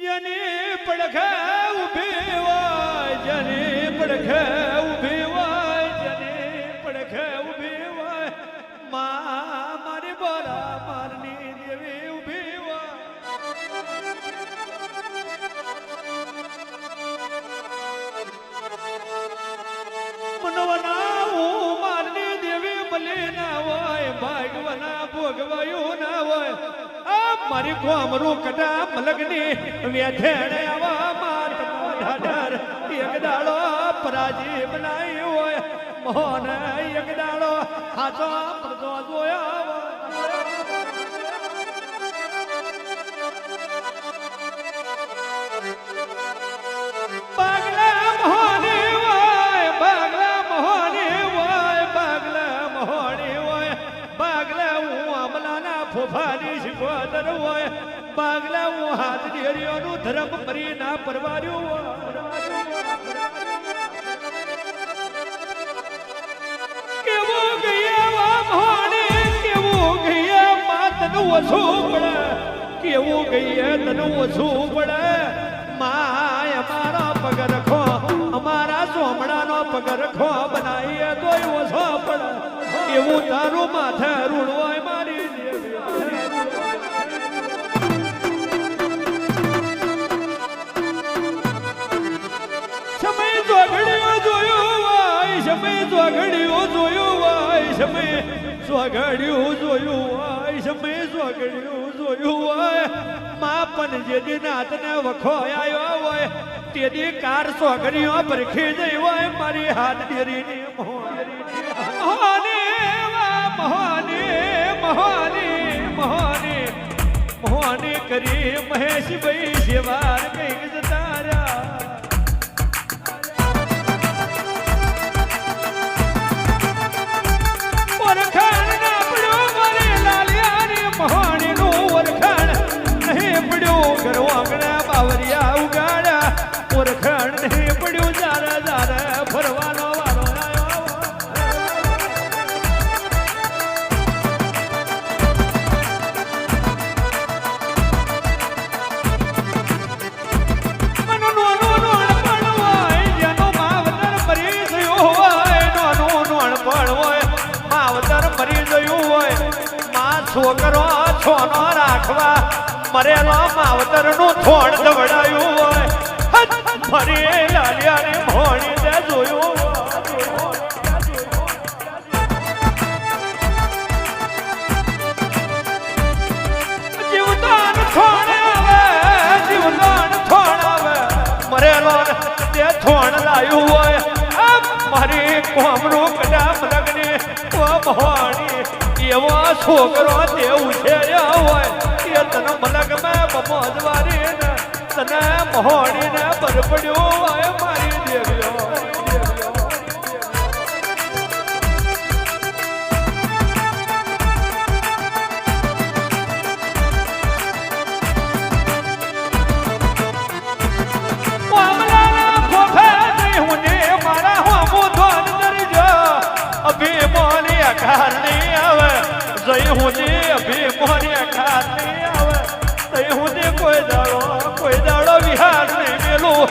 જેની પડખે મારી કોમરું કટા મલગની વેઠેણ આવા માર ઢાઢર એક દાડો પરાજી બનાવી હોય, મોહન એક દાડો હાચો પડતો જોયા હોય પાગલા હું હાથ ડેરીઓનું ધર્મ ફરી ના પરવાર્યું કેવું ગયા માતનું ઓછું પડે, કેવું ગયા તનું ઓછું પડે. માય અમારો પગ રખો અમારા સોમડાનો પગ રખો બનાવીએ તોય ઓછો પડે. એવું તારું માથે રૂડવાય સમય જોયો હોય સમય સ્વાગડ્યો જોયું વાય સમય જોગડીઓ જોયું હોય. પણ જે દિન હાથને વખો આવ્યો હોય તે દી કાર સ્વાગડ્યો પરખી જઈ હોય. મારી હાથ ડેરીની મોહની, મોહને મોહને મોહને મોહને કરી મહેશભાઈ સેવા કંઈક જતા પડ્યું બાવરિયા ઉગાડ્યા ઓળખાણ ને પડ્યું જારે જારે ફરવાનો વારો મરી ગયું હોય, માં છોકરો છોનો રાખવા મરેલો માવતરનું થોડ દવડાયું હોય! મરી લાલિયાની મોણી તે જોયું હોય. જીવદાન થોડ આવે, જીવદાન થોડ આવે મરેલો ને તે થોડ લાયું હોય મારી કોમરું કદામ લગની ઓ મહોણી એવો છોકરો તે ઉછેર્યો હોય એ તને મલગ મેં બમોજવારી ને તને મહોણી ને બરપડ્યું હોય મારી દેવીઓ.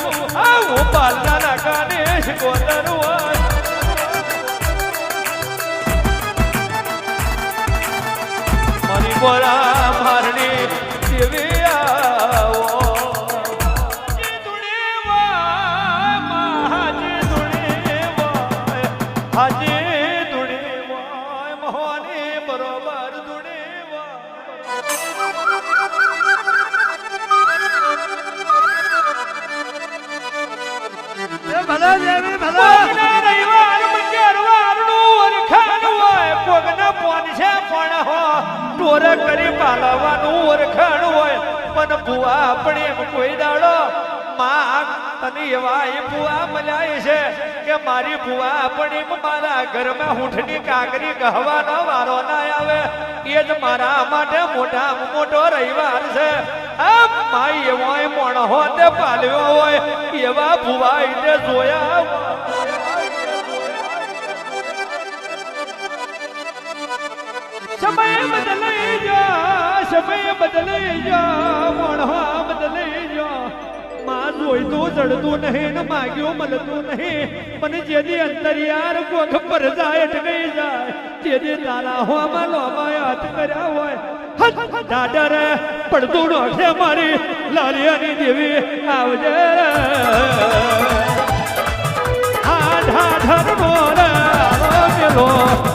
આવું પાલના કાને શીખવતર હોય મારી બોરા ટોર કરી પાલવાનું ઓળખાણ હોય, પણ ભુવા આપણે એમ કોઈ દાડો માં તને એવા એ ભુવા મળ્યા છે કે મારી ભુવા આપણે મારા ઘરમાં હૂંઠની કાકરી ગહવાનો વારો ના આવે. એ જ મારા માટે મોટા મોટો રવિવાર છે. આ માઈ એવો મોણ હોતે પાલ્યો હોય, એવા ભુવા એટલે જોયા સમય બદલાઈ જા, સમય બદલાઈ જા મોણવા બદલાઈ જા. માં જોઈતું, જડતું નહીં, ને માગ્યું, મળતું નહીં. મને જેથી અંતરિયાર કોખ પર જાય અટકાઈ જાય. તેથી તારા હોમાં લોમાય હાથ કર્યા હોય. દાદર પડતું નોખે મારી લાલિયાની દેવી. આવજે. આ ઢાઢર મોર મેલો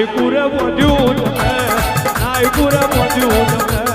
નાયકુરે બોધ્યું તમે નાયકુરે બોધ્યું તમે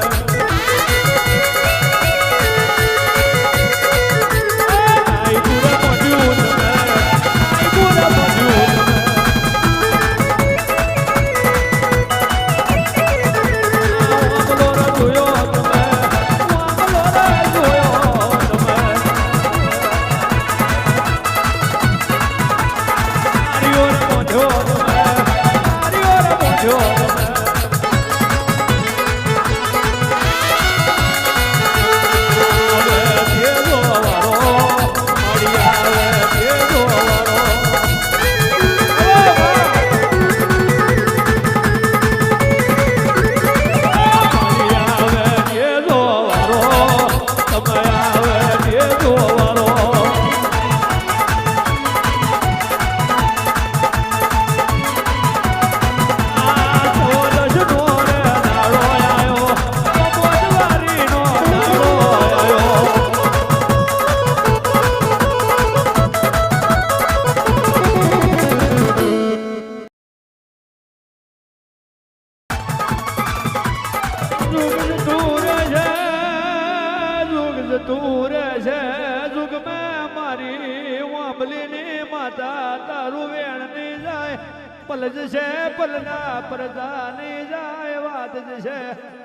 વાત જશે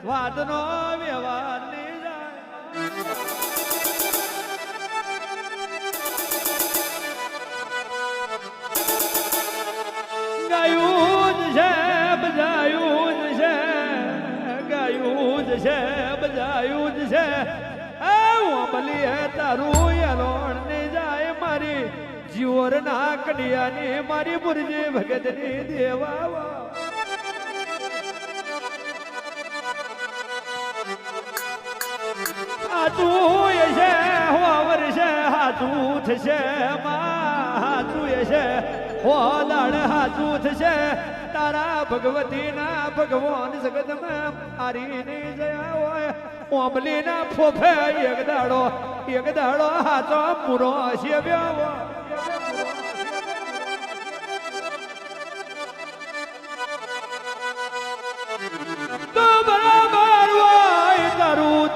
વાતનો વ્યવહારની જાય. ગાયું જ છે, બજાયું જ છે, ગાયું જ છે, બજાયું જ છે. હે તારું યરોણ ને જાય મારી. જીવર ના કડિયાની મારી બુરજી ભગતની દેવા હાથું છે, હોવર છે, હાથું થશે હાથું છે. હો દાડ હાથું થશે, તારા ભગવતી ના ભગવાન જગતમાં હારી ની જયા હોય. ફોફે એક દાડો એક દાડો હાથો પૂરો સેવ્યો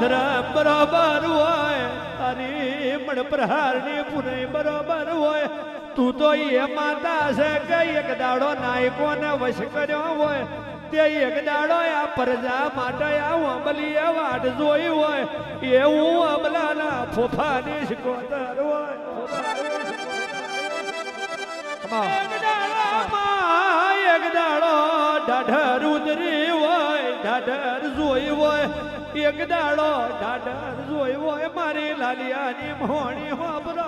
તારું બરોબર હોય, તારી પણ પ્રહારની પુરે બરોબર હોય. તું તો એ માતા છે કે એક દાડો નાયકોને વશ કર્યો હોય. તે એક દાડો આ પ્રજા માટે આ અમલી વાટ જોઈ હોય. એવું અમલાના ફોફાની શિકોતર હોય. એક દાડો ઢઢ ઉતરી હોય હોય એક દાડો ઢાઢર જોઈ હોય મારી લાલિયાની મોણી હોબરો.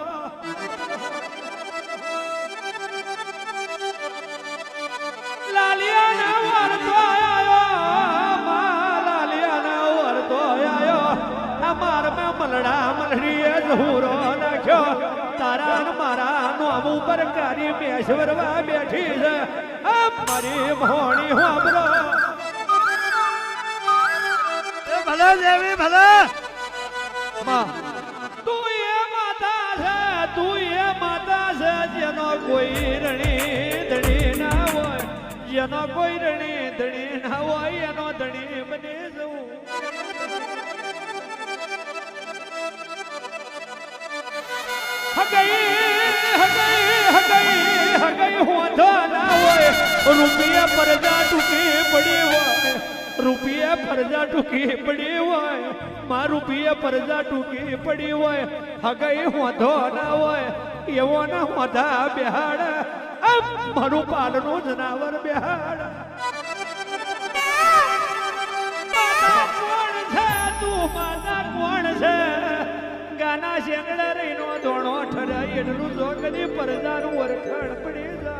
લાલિયાના વરતો આયો મા લાલિયાના વરતો આયો. અમાર મે મલડા મલડીએ ઝૂરો નાખ્યો. તારા મારા નોમ ઉપર કારી મેશ્વરવા બેઠી છે. મારી મોણી હોબરો. એ ભલે દેવી, ભલે. તું એ માતા છે, તું એ માતા છે, જેનો કોઈ રણી ધણી ના હોય. જેનો કોઈ રણી ધણી ના હોય, એનો ધણી બની જવું. હગઈ હગઈ હગઈ હગઈ હોધો ના હોય. રૂપિયા પરજા ટૂંકી પડી હોય. રૂપિયા પરજા ટૂંકી પડી હોય, માં રૂપિયા પરજા ટૂંકી પડી હોય, હગઈ વાંધો ના હોય એવો ના વાંધા બેહાડ મારું પાલનું જનાવર બેહાડ. કોણ છે? તું માતા કોણ છે? ગાના શેંગડા રહીનો ધોણો ઠરાય એટલું જો કદી પરજાનું વરખાણ પડી જા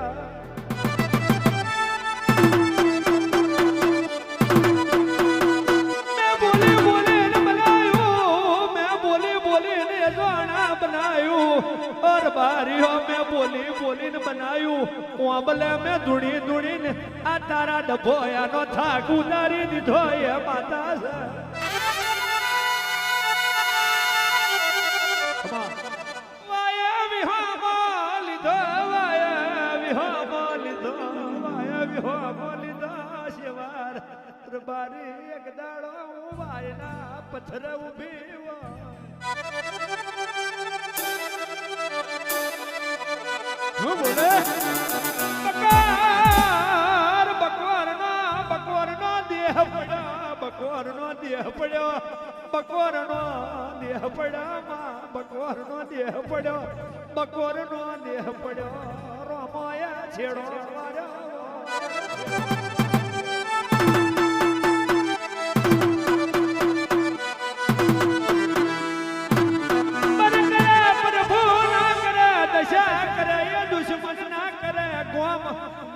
બનાયું? ઓર બારીઓ મેં બોલી બોલીને બનાયું. ઓબલે મેં ધૂણી ધૂણીને આ તારા ડભોયાનો થાક ઉતારી દીધો એ માતા વાયા વિહોમો લીધો, વાયા વિહોમો લીધો, વાયા વિહોમો લીધો શિવાર. બારી એક દાડો વાયના પથ્થર ઊભી હું બોલે? બકાર બકવાર નો દેહ પડ્યો બકવારનો દેહ પડ્યો બકવારનો દેહ પડ્યો, માં બકવાર દેહ પડ્યો બકવારનો દેહ પડ્યો રોમાયા છેડો માર્યો.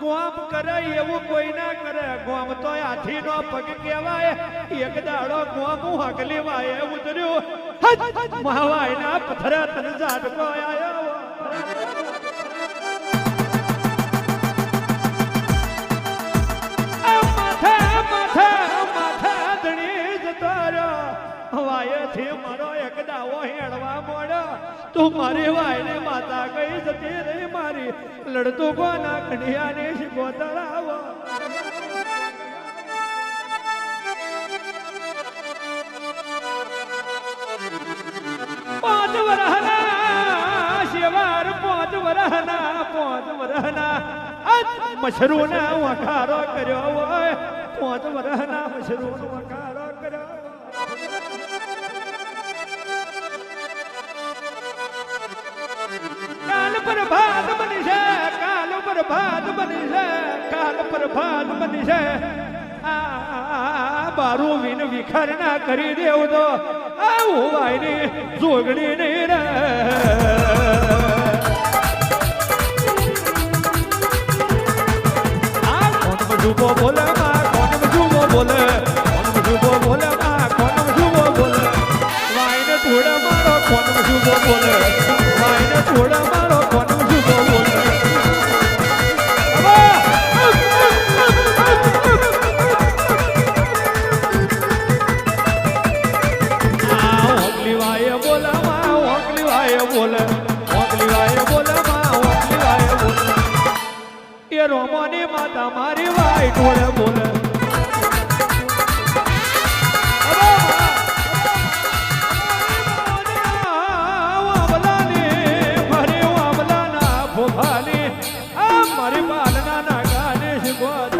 ગોમ કરે એવું કોઈ ના કરે. ગોમ તો હાથી નો પગ કહેવાય. એક દાડો ગોમ હકલી વાય ઉતર્યું. મહાવાય ના પથ્થર તન ઝાટકો આયો. આ માથે માથે માથે ધણી જતો રહ્યો વાયેથી મારો એક દાવો હેડવા મોડ્યો તું મારી વાયને માતા કઈ જતી રહી લડતું કોના કઢિયાને શીખો તરાવો પાંચ વરહના, શિવાર પાંચ વરહના પાંચ વરહના. મશરૂના વખારો કર્યો હોય. પાંચ વરહના મશરૂનો વખારો કાલ પર ભાત બની છે, કાલ પ્રભાત બની છે, કાલ પ્રભાત બની છે. આ વિન વિખર ના કરી દેવું તો આવું વાયની જોગણી નહીં રે. મજુબો બોલે માં કોણ મજુબો બોલે? કોણ મજુબો બોલે માં કોણ જુબો બોલે? વાયને ટોળે મારો, કોણ જુબો બોલે? વાયને ટોળે મારી ટોળે બોલે મારી બાલના ના ગાને શીખવા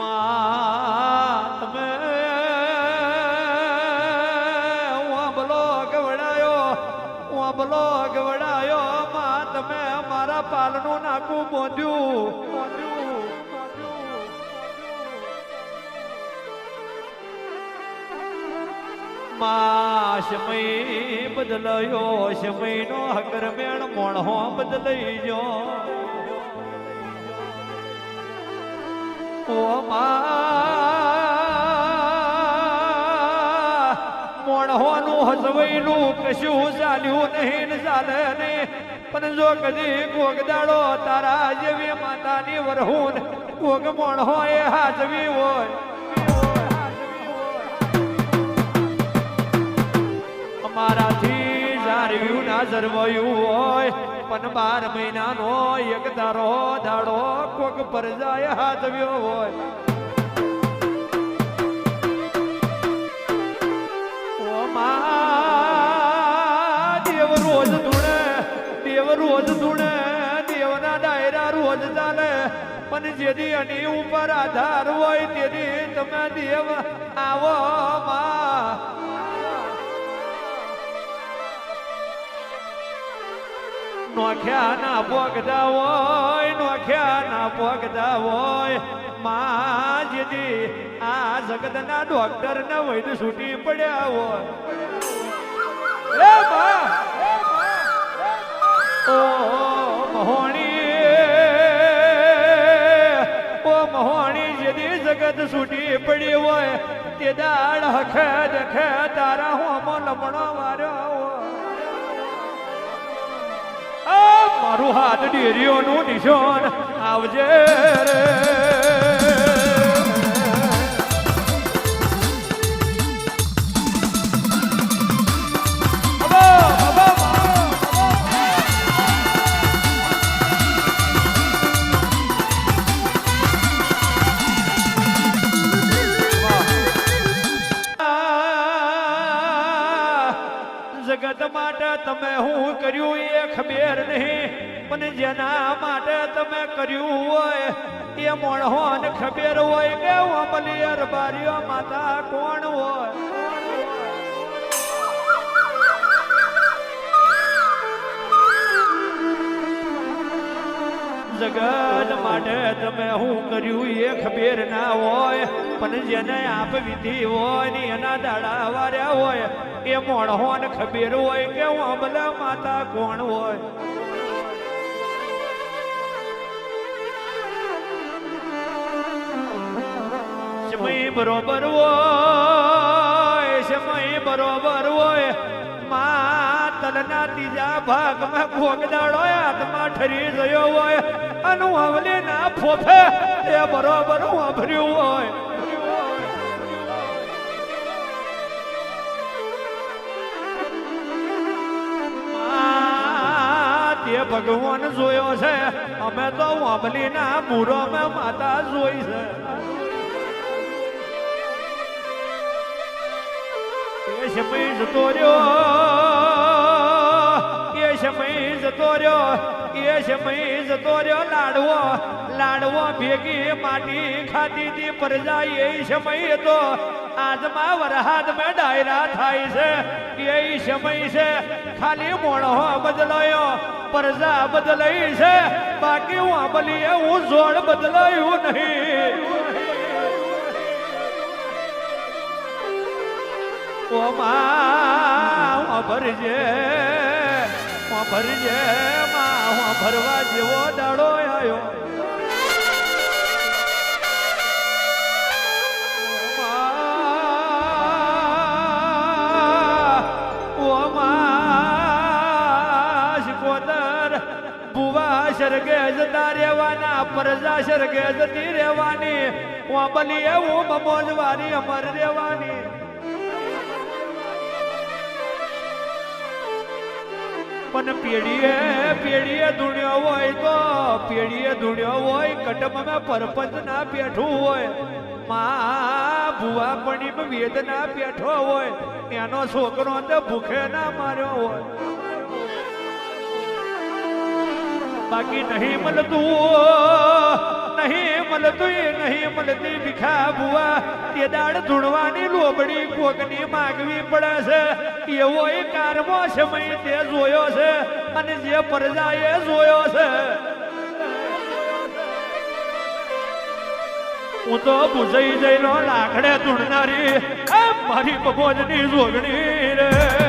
માં તમે. ગવડાયો આંબલો ગવડાયો માં તમે મારા પાલનું નાકું બોંધ્યું માં સમય બદલાયો સમયનો હકરમેણ મોણો બદલાઈ જો મોણહોનું હસવઈનું કશું ચાલ્યું નહીં, ચાલે પણ જો કદી કોક દાડો તારા જેવી માતાની વરહુન કોક મોણહો એ હાજવી હોય. અમારાથી જારવ્યું ના જરવાયું હોય. પણ બાર મહિનાનો એક દારો દાડો કોક પર જાય હાથવ્યો હોય. ઓ મા, દેવ રોજ ધૂણે, દેવ ધૂણે, દેવના ડાયરા રોજ ચાલે. પણ જેથી એની ઉપર આધાર હોય તેથી તમે દેવ આવો માં. નોખ્યા ના પોગતા હોય નોખ્યા ના પોગતા હોય માજી આ જગતના ડોક્ટર ને વૈદ છૂટી પડ્યા હોય. એ બા! ઓ મહોણી ઓ મહોણી, જેદી જગત છૂટી પડી હોય, તે દાડ હખે દેખે તારા હોમો લમણો માર્યો મારું હાથ ડેરીઓનું નિશાન આવજે રે. જગત માટે તમે હું કર્યું એ ખબેર નહીં. પણ જેના માટે તમે કર્યું હોય, એ મોણહોન ખબેર હોય કે અમલિયર બારીઓ માતા કોણ હોય? જગત માટે તમે હું કર્યું એ ખબેર ના હોય, પણ જેને આપ વિધિ હોય ને એના દાડા વાર્યા હોય એ મોણહોન ખબર હોય કે અમલા માતા કોણ હોય? સમય બરોબર હોય, સમય બરોબર હોય. માં તલના ત્રીજા ભાગમાં ભોગદાડો હાથમાં ઠરી ગયો હોય. અનુભવલી ના ફોફે, એ બરોબર વાપર્યું હોય. ભગવાન જોયો છે. અમે તો વાંભલીના મૂરો મેં માતા જોઈ છે. એ જતો રહ્યો. એ જતો રહ્યો. એ જતો રહ્યો. લાડવો લાડવો ભેગી માટી ખાધી હતી પ્રજા એ સમય તો આજમાં વરહાદ મેં ડાયરા થાય છે. એ સમય છે. ખાલી મોણો બદલાયો. પ્રજા બદલાઈ છે. બાકી હું બલીએ હું જોડ બદલાયું નહીં. ઓ માં, હું ભરજે ભરજે, માં ભરવા જેવો દાડો આવ્યો બુવા શરગે જતા રહેવાના પ્રજા શરગે જતી રહેવાની હું બલી એવું મમોજવારી અમર રહેવાની. પણ પેઢીએ પેઢીએ ધૂણ્યો હોય તો, પેઢીએ ધૂણ્યો હોય, કટમમાં પરપંચ ના બેઠું હોય. મા ભુવા પણીમાં વેદના બેઠો હોય. એનો છોકરો તો ભૂખે ના માર્યો હોય. બાકી નહીં મળતું. નહીં મળતું નહીં મળતી ભીખા ભુવા. તે દાડ ધૂણવાની લોબડી કોકની માગવી પડે છે. એવો એ કારમો સમય તે જોયો છે અને જે પ્રજાએ જોયો છે. હું તો ભૂજાઈ જઈનો લાકડે ધૂણનારી મારી પગોજની જોગણી રે.